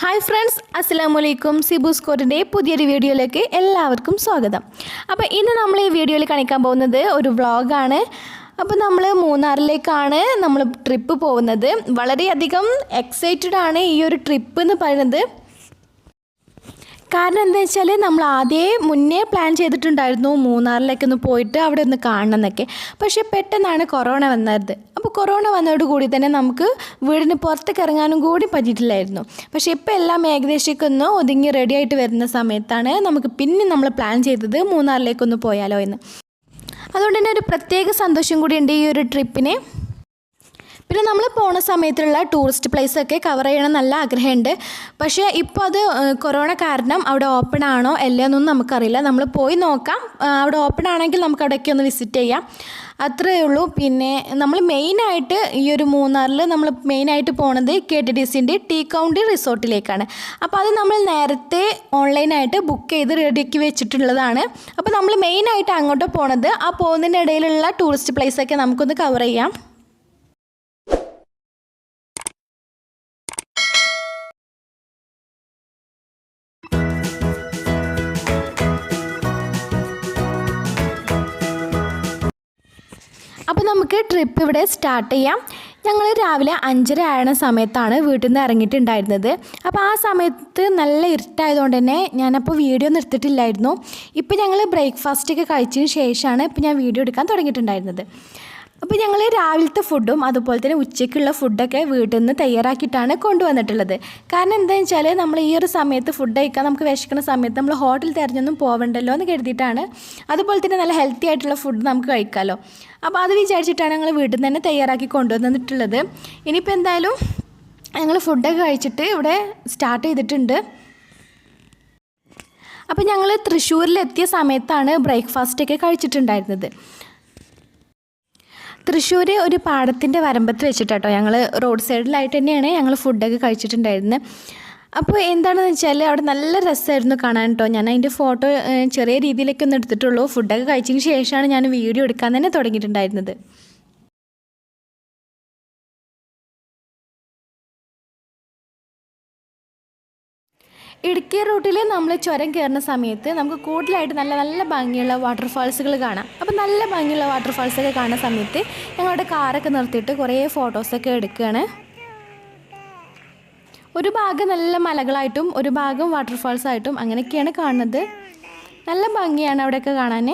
Hi friends അസ്സാം വലൈക്കും സിബു സ്കോറിന്റെ പുതിയൊരു വീഡിയോയിലേക്ക് എല്ലാവർക്കും സ്വാഗതം. അപ്പോൾ ഇന്ന് നമ്മൾ ഈ വീഡിയോയിൽ കാണിക്കാൻ പോകുന്നത് ഒരു വ്ളോഗാണ്. അപ്പോൾ നമ്മൾ മൂന്നാറിലേക്കാണ് നമ്മൾ ട്രിപ്പ് പോകുന്നത്. വളരെയധികം എക്സൈറ്റഡ് ആണ് ഈ ഒരു ട്രിപ്പ് എന്ന് പറയുന്നത്. കാരണം എന്താ വെച്ചാൽ നമ്മൾ ആദ്യമേ മുന്നേ പ്ലാൻ ചെയ്തിട്ടുണ്ടായിരുന്നു മൂന്നാറിലേക്ക് ഒന്ന് പോയിട്ട് അവിടെ ഒന്ന് കാണണം എന്നൊക്കെ പക്ഷേ പെട്ടെന്നാണ് കൊറോണ വന്നത്. അപ്പോൾ കൊറോണ വന്നതോടുകൂടി തന്നെ നമുക്ക് വീടിന് പുറത്തേക്ക് ഇറങ്ങാനും കൂടി പറ്റിയിട്ടില്ലായിരുന്നു. പക്ഷേ ഇപ്പോൾ എല്ലാം ഏകദേശമൊക്കെ ഒന്ന് ഒതുങ്ങി റെഡി ആയിട്ട് വരുന്ന സമയത്താണ് നമുക്ക് പിന്നെ നമ്മൾ പ്ലാൻ ചെയ്തത് മൂന്നാറിലേക്കൊന്ന് പോയാലോ എന്ന് അതുകൊണ്ട് തന്നെ ഒരു പ്രത്യേക സന്തോഷം കൂടി ഉണ്ട് ഈ ഒരു ട്രിപ്പിന് പിന്നെ നമ്മൾ പോണ സമയത്തുള്ള ടൂറിസ്റ്റ് പ്ലേസ് ഒക്കെ കവർ ചെയ്യണം നല്ല ആഗ്രഹമുണ്ട്. പക്ഷേ ഇപ്പോൾ അത് കൊറോണ കാരണം അവിടെ ഓപ്പൺ ആണോ അല്ലയെന്നൊന്നും നമുക്കറിയില്ല. നമ്മൾ പോയി നോക്കാം. അവിടെ ഓപ്പൺ ആണെങ്കിൽ നമുക്ക് അവിടെയൊക്കെ ഒന്ന് വിസിറ്റ് ചെയ്യാം. അത്രയേ ഉള്ളൂ. പിന്നെ നമ്മൾ മെയിനായിട്ട് ഈ ഒരു മൂന്നാറിൽ നമ്മൾ മെയിനായിട്ട് പോണത് കെ ടി ഡി സിന്റെ ടീ കൗണ്ടി റിസോർട്ടിലേക്കാണ്. അപ്പോൾ അത് നമ്മൾ നേരത്തെ ഓൺലൈനായിട്ട് ബുക്ക് ചെയ്ത് റെഡിയാക്കി വെച്ചിട്ടുള്ളതാണ്. അപ്പോൾ നമ്മൾ മെയിനായിട്ട് അങ്ങോട്ട് പോണത്. ആ പോകുന്നതിന്റെ ഇടയിലുള്ള ടൂറിസ്റ്റ് പ്ലേസൊക്കെ നമുക്കൊന്ന് കവർ ചെയ്യാം. നമുക്ക് ട്രിപ്പ് ഇവിടെ സ്റ്റാർട്ട് ചെയ്യാം. ഞങ്ങൾ രാവിലെ അഞ്ചര ആയണ സമയത്താണ് വീട്ടിൽ നിന്ന് ഇറങ്ങിയിട്ടുണ്ടായിരുന്നത്. അപ്പോൾ ആ സമയത്ത് നല്ല ഇരുട്ടായതുകൊണ്ട് തന്നെ ഞാനപ്പോൾ വീഡിയോ നിർത്തിയിട്ടില്ലായിരുന്നു ഇപ്പോൾ ഞങ്ങൾ ബ്രേക്ക്ഫാസ്റ്റ് ഒക്കെ കഴിച്ചതിന് ശേഷമാണ് ഇപ്പോൾ ഞാൻ വീഡിയോ എടുക്കാൻ തുടങ്ങിയിട്ടുണ്ടായിരുന്നത്. അപ്പോൾ ഞങ്ങൾ രാവിലത്തെ ഫുഡും അതുപോലെ തന്നെ ഉച്ചയ്ക്കുള്ള ഫുഡൊക്കെ വീട്ടിൽ നിന്ന് തയ്യാറാക്കിയിട്ടാണ് കൊണ്ടുവന്നിട്ടുള്ളത്. കാരണം എന്താണെന്ന് വെച്ചാൽ നമ്മൾ ഈ ഒരു സമയത്ത് ഫുഡ് കഴിക്കാൻ നമുക്ക് വിശക്കുന്ന സമയത്ത് നമ്മൾ ഹോട്ടൽ തിരഞ്ഞൊന്നും പോവണ്ടല്ലോ എന്ന് കരുതിയിട്ടാണ് അതുപോലെ തന്നെ നല്ല ഹെൽത്തി ആയിട്ടുള്ള ഫുഡ് നമുക്ക് കഴിക്കാമല്ലോ അപ്പോൾ അത് വിചാരിച്ചിട്ടാണ് ഞങ്ങൾ വീട്ടിൽ നിന്ന് തന്നെ തയ്യാറാക്കി കൊണ്ടുവന്നിട്ടുള്ളത്. ഇനിയിപ്പോൾ എന്തായാലും ഞങ്ങൾ ഫുഡൊക്കെ കഴിച്ചിട്ട് ഇവിടെ സ്റ്റാർട്ട് ചെയ്തിട്ടുണ്ട്. അപ്പോൾ ഞങ്ങൾ തൃശ്ശൂരിലെത്തിയ സമയത്താണ് ബ്രേക്ക്ഫാസ്റ്റൊക്കെ കഴിച്ചിട്ടുണ്ടായിരുന്നത്. തൃശ്ശൂർ ഒരു പാടത്തിന്റെ വരമ്പത്ത് വെച്ചിട്ടാട്ടോ ഞങ്ങൾ റോഡ് സൈഡിലായിട്ട് തന്നെയാണ് ഞങ്ങൾ ഫുഡൊക്കെ കഴിച്ചിട്ടുണ്ടായിരുന്നത് അപ്പോൾ എന്താണെന്ന് വെച്ചാൽ അവിടെ നല്ല രസമായിരുന്നു കാണാൻ കേട്ടോ ഞാൻ അതിന്റെ ഫോട്ടോ ചെറിയ രീതിയിലൊക്കെ ഒന്ന് എടുത്തിട്ടുള്ളൂ. ഫുഡൊക്കെ കഴിച്ചതിന് ശേഷമാണ് ഞാൻ വീഡിയോ എടുക്കാൻ തന്നെ തുടങ്ങിയിട്ടുണ്ടായിരുന്നത്. ഇടുക്കി റൂട്ടിൽ നമ്മൾ ചുരം കയറുന്ന സമയത്ത് നമുക്ക് കൂടുതലായിട്ട് നല്ല നല്ല ഭംഗിയുള്ള വാട്ടർഫാൾസുകൾ കാണാം. അപ്പോൾ നല്ല ഭംഗിയുള്ള വാട്ടർഫാൾസൊക്കെ കാണുന്ന സമയത്ത് ഞങ്ങളുടെ കാറൊക്കെ നിർത്തിയിട്ട് കുറേ ഫോട്ടോസൊക്കെ എടുക്കുകയാണ് ഒരു ഭാഗം നല്ല മലകളായിട്ടും ഒരു ഭാഗം വാട്ടർഫാൾസായിട്ടും അങ്ങനെയൊക്കെയാണ് കാണുന്നത്. നല്ല ഭംഗിയാണ് അവിടെയൊക്കെ കാണാൻ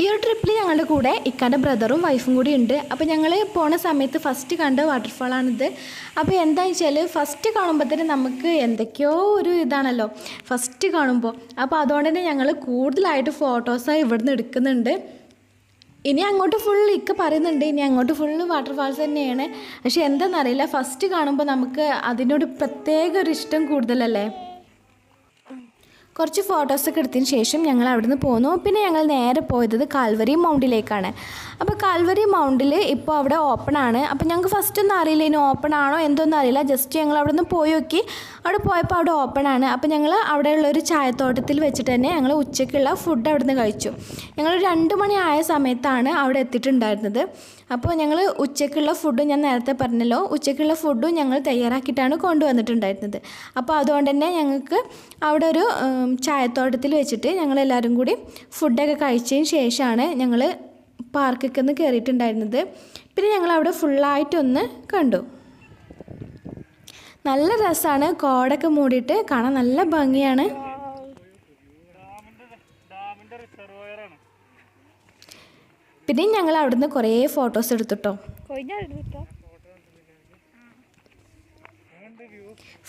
ഈ ഒരു ട്രിപ്പിൽ ഞങ്ങളുടെ കൂടെ ഇക്കാന്റെ ബ്രദറും വൈഫും കൂടി ഉണ്ട്. അപ്പോൾ ഞങ്ങൾ പോണ സമയത്ത് ഫസ്റ്റ് കണ്ട വാട്ടർഫാളാണിത് അപ്പോൾ എന്താ വെച്ചാൽ ഫസ്റ്റ് കാണുമ്പോൾ തന്നെ നമുക്ക് എന്തൊക്കെയോ ഒരു ഇതാണല്ലോ. ഫസ്റ്റ് കാണുമ്പോൾ അപ്പോൾ അതുകൊണ്ട് തന്നെ ഞങ്ങൾ കൂടുതലായിട്ട് ഫോട്ടോസ് ഇവിടുന്ന് എടുക്കുന്നുണ്ട്. ഇനി അങ്ങോട്ട് ഫുൾ ഇക്ക പറയുന്നുണ്ട്. ഇനി അങ്ങോട്ട് ഫുള്ള് വാട്ടർഫാൾസ് തന്നെയാണ്. പക്ഷെ എന്താണെന്നറിയില്ല ഫസ്റ്റ് കാണുമ്പോൾ നമുക്ക് അതിനോട് പ്രത്യേക ഒരു ഇഷ്ടം കൂടുതലല്ലേ? കുറച്ച് ഫോട്ടോസൊക്കെ എടുത്തതിന് ശേഷം ഞങ്ങൾ അവിടുന്ന് പോന്നു. പിന്നെ ഞങ്ങൾ നേരെ പോയത് കാൽവരി മൗണ്ടിലേക്കാണ് അപ്പോൾ കാൽവരി മൗണ്ടിൽ ഇപ്പോൾ അവിടെ ഓപ്പൺ ആണ്. അപ്പോൾ ഞങ്ങൾക്ക് ഫസ്റ്റ് ഒന്നും അറിയില്ല ഇനി ഓപ്പൺ ആണോ എന്തോന്നും അറിയില്ല. ജസ്റ്റ് ഞങ്ങൾ അവിടെ നിന്ന് പോയി നോക്കി. അവിടെ പോയപ്പോൾ അവിടെ ഓപ്പൺ ആണ്. അപ്പോൾ ഞങ്ങൾ അവിടെയുള്ള ഒരു ചായത്തോട്ടത്തിൽ വെച്ചിട്ട് തന്നെ ഞങ്ങൾ ഉച്ചയ്ക്കുള്ള ഫുഡ് അവിടെ നിന്ന് കഴിച്ചു. ഞങ്ങൾ രണ്ട് മണി ആയ സമയത്താണ് അവിടെ എത്തിയിട്ടുണ്ടായിരുന്നത്. അപ്പോൾ ഞങ്ങൾ ഉച്ചയ്ക്കുള്ള ഫുഡും ഞാൻ നേരത്തെ പറഞ്ഞല്ലോ. ഉച്ചയ്ക്കുള്ള ഫുഡും ഞങ്ങൾ തയ്യാറാക്കിയിട്ടാണ് കൊണ്ടുവന്നിട്ടുണ്ടായിരുന്നത്. അപ്പോൾ അതുകൊണ്ട് തന്നെ ഞങ്ങൾക്ക് അവിടെ ഒരു ചായത്തോട്ടത്തിൽ വെച്ചിട്ട് ഞങ്ങൾ എല്ലാവരും കൂടി ഫുഡൊക്കെ കഴിച്ചതിന് ശേഷമാണ് ഞങ്ങൾ പാർക്കൊക്കെ ഒന്ന് കയറിയിട്ടുണ്ടായിരുന്നത് പിന്നെ ഞങ്ങൾ അവിടെ ഫുള്ളായിട്ടൊന്ന് കണ്ടു. നല്ല രസമാണ് കോടൊക്കെ മൂടിയിട്ട് കാണാൻ നല്ല ഭംഗിയാണ്. പിന്നെ ഞങ്ങൾ അവിടുന്ന് കുറേ ഫോട്ടോസ് എടുത്തിട്ടോ.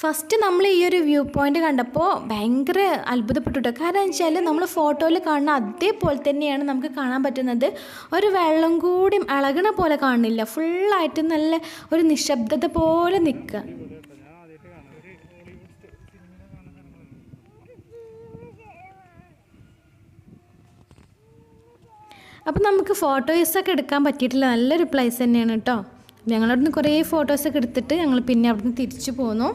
ഫസ്റ്റ് നമ്മൾ ഈ ഒരു വ്യൂ പോയിന്റ് കണ്ടപ്പോൾ ഭയങ്കര അത്ഭുതപ്പെട്ടു കേട്ടോ കാരണം വെച്ചാൽ നമ്മൾ ഫോട്ടോയിൽ കാണുന്ന അതേപോലെ തന്നെയാണ് നമുക്ക് കാണാൻ പറ്റുന്നത്. ഒരു വെള്ളം കൂടി ഇളകണ പോലെ കാണുന്നില്ല. ഫുള്ളായിട്ട് നല്ല ഒരു നിശബ്ദത പോലെ നിൽക്കുക അപ്പം നമുക്ക് ഫോട്ടോസൊക്കെ എടുക്കാൻ പറ്റിയിട്ടില്ല. നല്ലൊരു പ്ലേസ് തന്നെയാണ് കേട്ടോ ഞങ്ങളവിടുന്ന് കുറേ ഫോട്ടോസൊക്കെ എടുത്തിട്ട് ഞങ്ങൾ പിന്നെ അവിടുന്ന് തിരിച്ചു പോന്നു.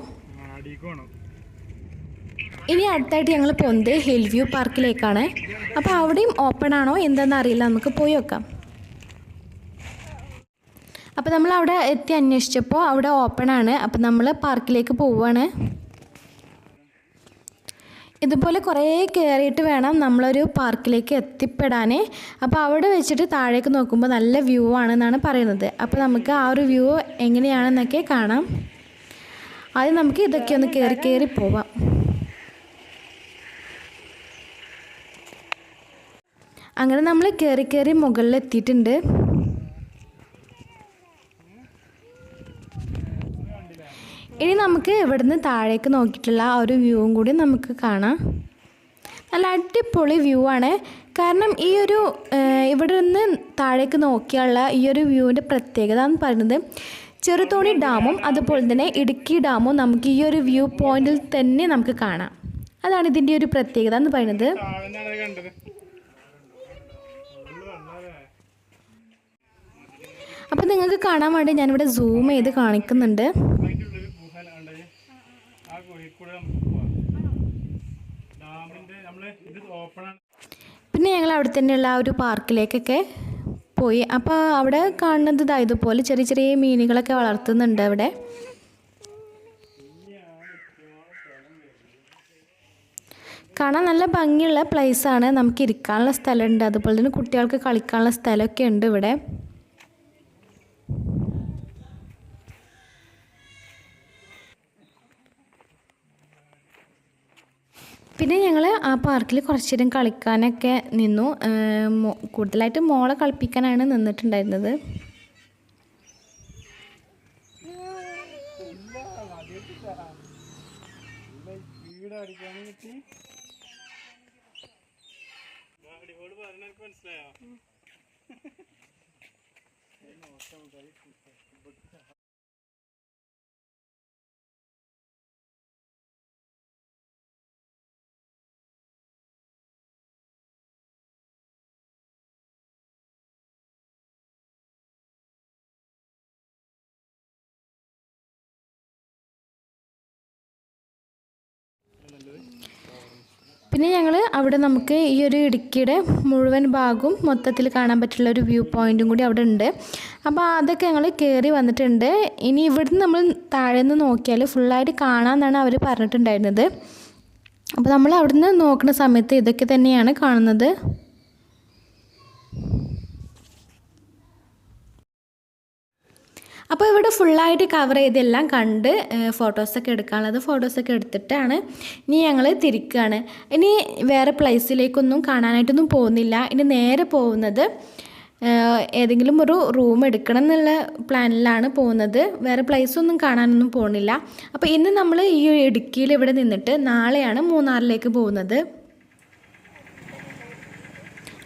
ഇനി അടുത്തായിട്ട് ഞങ്ങൾ പൊന്ത് ഹിൽ വ്യൂ പാർക്കിലേക്കാണ് അപ്പോൾ അവിടെയും ഓപ്പൺ ആണോ? എന്താണെന്ന് അറിയില്ല. നമുക്ക് പോയി നോക്കാം. അപ്പോൾ നമ്മൾ അവിടെ എത്തി അന്വേഷിച്ചപ്പോൾ അവിടെ ഓപ്പൺ ആണ്. അപ്പോൾ നമ്മൾ പാർക്കിലേക്ക് പോവുകയാണ് ഇതുപോലെ കുറേ കയറിയിട്ട് വേണം നമ്മളൊരു പാർക്കിലേക്ക് എത്തിപ്പെടാനേ. അപ്പോൾ അവിടെ വെച്ചിട്ട് താഴേക്ക് നോക്കുമ്പോൾ നല്ല വ്യൂ ആണെന്നാണ് പറയുന്നത്. അപ്പോൾ നമുക്ക് ആ ഒരു വ്യൂ എങ്ങനെയാണെന്നൊക്കെ കാണാം. ആദ്യം നമുക്ക് ഇതൊക്കെ ഒന്ന് കയറി കയറി പോവാം. അങ്ങനെ നമ്മൾ കയറി കയറി മുകളിൽ ഇനി നമുക്ക് ഇവിടുന്ന് താഴേക്ക് നോക്കിയിട്ടുള്ള ആ ഒരു വ്യൂവും കൂടി നമുക്ക് കാണാം. നല്ല അടിപൊളി വ്യൂ ആണ്. കാരണം ഈ ഒരു ഇവിടെ നിന്ന് താഴേക്ക് നോക്കിയുള്ള ഈ ഒരു വ്യൂവിന്റെ പ്രത്യേകത എന്ന് പറയുന്നത് ചെറുതോണി ഡാമും അതുപോലെ തന്നെ ഇടുക്കി ഡാമും നമുക്ക് ഈ ഒരു വ്യൂ പോയിന്റിൽ തന്നെ നമുക്ക് കാണാം. അതാണ് ഇതിന്റെ ഒരു പ്രത്യേകത എന്ന് പറയുന്നത്. അപ്പം അപ്പോൾ നിങ്ങൾക്ക് കാണാൻ വേണ്ടി ഞാനിവിടെ സൂം ചെയ്ത് കാണിക്കുന്നുണ്ട് അതിന്റെ ഉള്ളിൽ ഗുഹ കണ്ടത് ആ ഗുഹയിൽ കൂടെ നമുക്ക് പോവാം ഡാമിന്റെ നമ്മൾ ഇത് ഓപ്പണാണ് പിന്നെ ഞങ്ങൾ അവിടെ തന്നെയുള്ള ആ ഒരു പാർക്കിലേക്കൊക്കെ പോയി. അപ്പോൾ അവിടെ കാണുന്നത് ഇതാ ചെറിയ ചെറിയ മീനുകളൊക്കെ വളർത്തുന്നുണ്ട് അവിടെ. കാണാൻ നല്ല ഭംഗിയുള്ള പ്ലേസാണ് നമുക്ക് ഇരിക്കാനുള്ള സ്ഥലമുണ്ട്. അതുപോലെ തന്നെ കുട്ടികൾക്ക് കളിക്കാനുള്ള സ്ഥലമൊക്കെ ഉണ്ട് ഇവിടെ. പിന്നെ ഞങ്ങൾ ആ പാർക്കിൽ കുറച്ച് നേരം കളിക്കാനൊക്കെ നിന്നു. കൂടുതലായിട്ട് മോളെ കളിപ്പിക്കാനാണ് നിന്നിട്ടുണ്ടായിരുന്നത്. മനസ്സിലായോ പിന്നെ ഞങ്ങൾ അവിടെ നമുക്ക് ഈ ഒരു ഇടുക്കിയുടെ മുഴുവൻ ഭാഗവും മൊത്തത്തിൽ കാണാൻ പറ്റുള്ള ഒരു വ്യൂ പോയിന്റും കൂടി അവിടെ ഉണ്ട്. അപ്പോൾ അതൊക്കെ ഞങ്ങൾ കയറി വന്നിട്ടുണ്ട്. ഇനി ഇവിടുന്ന് നമ്മൾ താഴെ നിന്ന് നോക്കിയാൽ ഫുള്ളായിട്ട് കാണാമെന്നാണ് അവർ പറഞ്ഞിട്ടുണ്ടായിരുന്നത്. അപ്പോൾ നമ്മൾ അവിടുന്ന് നോക്കുന്ന സമയത്ത് ഇതൊക്കെ തന്നെയാണ് കാണുന്നത്. അപ്പോൾ ഇവിടെ ഫുള്ളായിട്ട് കവർ ചെയ്തെല്ലാം കണ്ട് ഫോട്ടോസൊക്കെ എടുക്കാനുള്ളത് ഫോട്ടോസൊക്കെ എടുത്തിട്ടാണ് ഇനി ഞങ്ങൾ തിരിക്കുകയാണ് ഇനി വേറെ പ്ലേസിലേക്കൊന്നും കാണാനായിട്ടൊന്നും പോകുന്നില്ല. ഇനി നേരെ പോകുന്നത് ഏതെങ്കിലും ഒരു റൂം എടുക്കണം എന്നുള്ള പ്ലാനിലാണ് പോകുന്നത്. വേറെ പ്ലേസ് ഒന്നും കാണാനൊന്നും പോകുന്നില്ല. അപ്പോൾ ഇന്ന് നമ്മൾ ഈ ഇടുക്കിയിൽ ഇവിടെ നിന്നിട്ട് നാളെയാണ് മൂന്നാറിലേക്ക് പോകുന്നത്.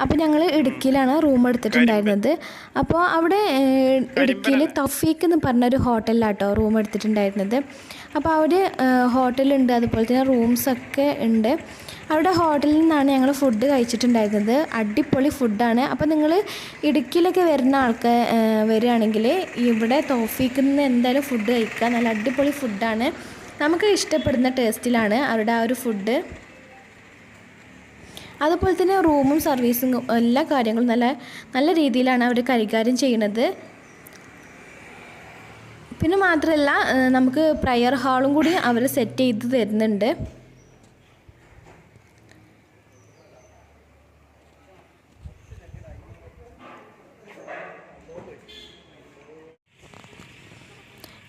അപ്പോൾ ഞങ്ങൾ ഇടുക്കിയിലാണ് റൂം എടുത്തിട്ടുണ്ടായിരുന്നത്. അപ്പോൾ അവിടെ ഇടുക്കിയിൽ തഫീക്ക് എന്ന് പറഞ്ഞൊരു ഹോട്ടലിലാട്ടോ റൂം എടുത്തിട്ടുണ്ടായിരുന്നത്. അപ്പോൾ അവിടെ ഹോട്ടലുണ്ട് അതുപോലെ തന്നെ റൂംസൊക്കെ ഉണ്ട്. അവിടെ ഹോട്ടലിൽ നിന്നാണ് ഞങ്ങൾ ഫുഡ് കഴിച്ചിട്ടുണ്ടായിരുന്നത്. അടിപൊളി ഫുഡാണ് അപ്പോൾ നിങ്ങൾ ഇടുക്കിയിലൊക്കെ വരുന്ന ആൾക്കാർ വരികയാണെങ്കിൽ ഇവിടെ തോഫീക്കിൽ നിന്ന് എന്തായാലും ഫുഡ് കഴിക്കുക. നല്ല അടിപൊളി ഫുഡാണ് നമുക്ക് ഇഷ്ടപ്പെടുന്ന ടേസ്റ്റിലാണ് അവരുടെ ആ ഒരു ഫുഡ് അതുപോലെ തന്നെ റൂമും സർവീസും എല്ലാ കാര്യങ്ങളും നല്ല നല്ല രീതിയിലാണ് അവർ കൈകാര്യം ചെയ്യുന്നത് പിന്നെ മാത്രമല്ല നമുക്ക് പ്രയർ ഹാളും കൂടി അവർ സെറ്റ് ചെയ്ത് തരുന്നുണ്ട്.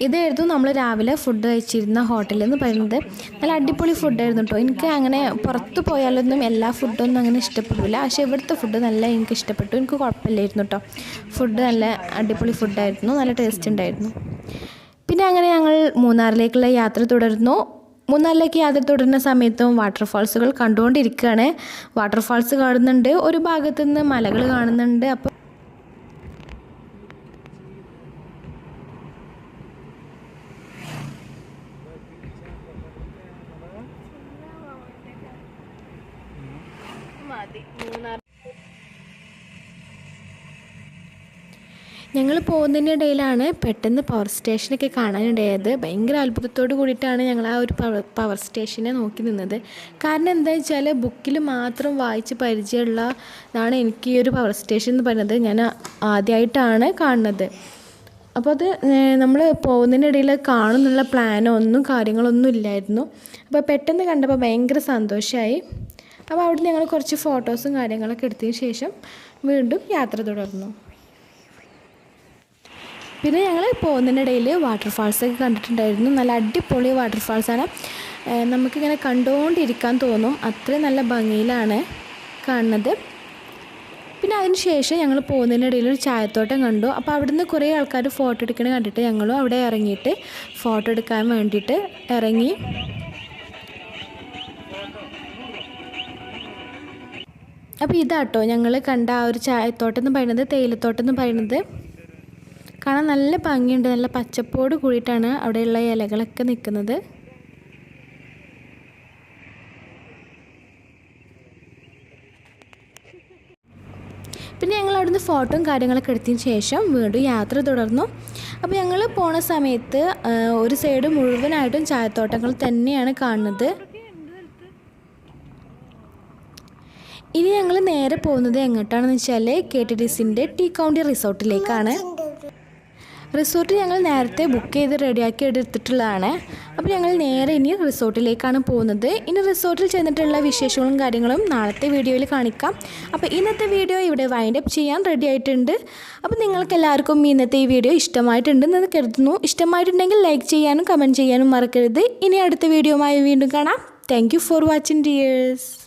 ഇതായിരുന്നു നമ്മൾ രാവിലെ ഫുഡ് കഴിച്ചിരുന്ന ഹോട്ടലിൽ നിന്ന് പറയുന്നത്. നല്ല അടിപൊളി ഫുഡായിരുന്നു കേട്ടോ എനിക്ക് അങ്ങനെ പുറത്ത് പോയാലൊന്നും എല്ലാ ഫുഡൊന്നും അങ്ങനെ ഇഷ്ടപ്പെടില്ല പക്ഷേ ഇവിടുത്തെ ഫുഡ് നല്ല എനിക്ക് ഇഷ്ടപ്പെട്ടു. എനിക്ക് കുഴപ്പമില്ലായിരുന്നു കേട്ടോ ഫുഡ് നല്ല അടിപൊളി ഫുഡായിരുന്നു നല്ല ടേസ്റ്റ് ഉണ്ടായിരുന്നു. പിന്നെ അങ്ങനെ ഞങ്ങൾ മൂന്നാറിലേക്കുള്ള യാത്ര തുടർന്നു. മൂന്നാറിലേക്ക് യാത്ര തുടരുന്ന സമയത്തും വാട്ടർഫാൾസുകൾ കണ്ടുകൊണ്ടിരിക്കുകയാണ്. വാട്ടർഫാൾസ് കാണുന്നുണ്ട്. ഒരു ഭാഗത്തു നിന്ന് മലകൾ കാണുന്നുണ്ട്. അപ്പോൾ ഞങ്ങൾ പോകുന്നതിനിടയിലാണ് പെട്ടെന്ന് പവർ സ്റ്റേഷനൊക്കെ കാണാനിടയായത്. ഭയങ്കര അത്ഭുതത്തോട് കൂടിയിട്ടാണ് ഞങ്ങൾ ആ ഒരു പവർ പവർ സ്റ്റേഷനെ നോക്കി നിന്നത്. കാരണം എന്താ വെച്ചാൽ ബുക്കിൽ മാത്രം വായിച്ച് പരിചയമുള്ളതാണ് എനിക്ക് ഈ ഒരു പവർ സ്റ്റേഷൻ എന്ന് പറയുന്നത്. ഞാൻ ആദ്യമായിട്ടാണ് കാണുന്നത്. അപ്പോൾ അത് നമ്മൾ പോകുന്നതിനിടയിൽ കാണുന്നുള്ള പ്ലാനോ ഒന്നും കാര്യങ്ങളൊന്നും ഇല്ലായിരുന്നു. അപ്പോൾ പെട്ടെന്ന് കണ്ടപ്പോൾ ഭയങ്കര സന്തോഷമായി അപ്പോൾ അവിടെ ഞങ്ങൾ കുറച്ച് ഫോട്ടോസും കാര്യങ്ങളൊക്കെ എടുത്തതിന് ശേഷം വീണ്ടും യാത്ര തുടർന്നു. പിന്നെ ഞങ്ങൾ പോകുന്നതിനിടയിൽ വാട്ടർഫാൾസൊക്കെ കണ്ടിട്ടുണ്ടായിരുന്നു. നല്ല അടിപൊളി വാട്ടർഫാൾസാണ് നമുക്കിങ്ങനെ കണ്ടുകൊണ്ടിരിക്കാൻ തോന്നും. അത്രയും നല്ല ഭംഗിയിലാണ് കാണുന്നത്. പിന്നെ അതിന് ശേഷം ഞങ്ങൾ പോകുന്നതിനിടയിൽ ഒരു ചായത്തോട്ടം കണ്ടു. അപ്പോൾ അവിടുന്ന് കുറേ ആൾക്കാർ ഫോട്ടോ എടുക്കണ കണ്ടിട്ട് ഞങ്ങളും അവിടെ ഇറങ്ങിയിട്ട് ഫോട്ടോ എടുക്കാൻ വേണ്ടിയിട്ട് ഇറങ്ങി. അപ്പോൾ ഇതാട്ടോ ഞങ്ങൾ കണ്ട ആ ഒരു ചായത്തോട്ടം എന്ന് പറയുന്നത് തേയിലത്തോട്ടം എന്ന് പറയുന്നത്. കാണാൻ നല്ല ഭംഗിയുണ്ട്. നല്ല പച്ചപ്പോട് കൂടിയിട്ടാണ് അവിടെയുള്ള ഇലകളൊക്കെ നിൽക്കുന്നത്. പിന്നെ ഞങ്ങൾ അവിടുന്ന് ഫോട്ടോയും കാര്യങ്ങളൊക്കെ എടുത്തതിന് ശേഷം വീണ്ടും യാത്ര തുടർന്നു. അപ്പോൾ ഞങ്ങൾ പോണ സമയത്ത് ഒരു സൈഡ് മുഴുവനായിട്ടും ചായത്തോട്ടങ്ങൾ തന്നെയാണ് കാണുന്നത്. ഇനി ഞങ്ങൾ നേരെ പോകുന്നത് എങ്ങോട്ടാണെന്ന് വെച്ചാൽ കെ ടി ഡി സിന്റെ ടീ കൗണ്ടി റിസോർട്ടിലേക്കാണ്. റിസോർട്ട് ഞങ്ങൾ നേരത്തെ ബുക്ക് ചെയ്ത് റെഡിയാക്കി എടുത്തിട്ടുള്ളതാണ്. അപ്പോൾ ഞങ്ങൾ നേരെ ഇനി റിസോർട്ടിലേക്കാണ് പോകുന്നത്. ഇനി റിസോർട്ടിൽ ചെന്നിട്ടുള്ള വിശേഷങ്ങളും കാര്യങ്ങളും നാളത്തെ വീഡിയോയിൽ കാണിക്കാം. അപ്പോൾ ഇന്നത്തെ വീഡിയോ ഇവിടെ വൈൻഡ് അപ്പ് ചെയ്യാൻ റെഡി ആയിട്ടുണ്ട്. അപ്പോൾ നിങ്ങൾക്ക് എല്ലാവർക്കും ഇന്നത്തെ ഈ വീഡിയോ ഇഷ്ടമായിട്ടുണ്ടെന്ന് കരുതുന്നു. ഇഷ്ടമായിട്ടുണ്ടെങ്കിൽ ലൈക്ക് ചെയ്യാനും കമന്റ് ചെയ്യാനും മറക്കരുത്. ഇനി അടുത്ത വീഡിയോയുമായി വീണ്ടും കാണാം. Thank for watching dears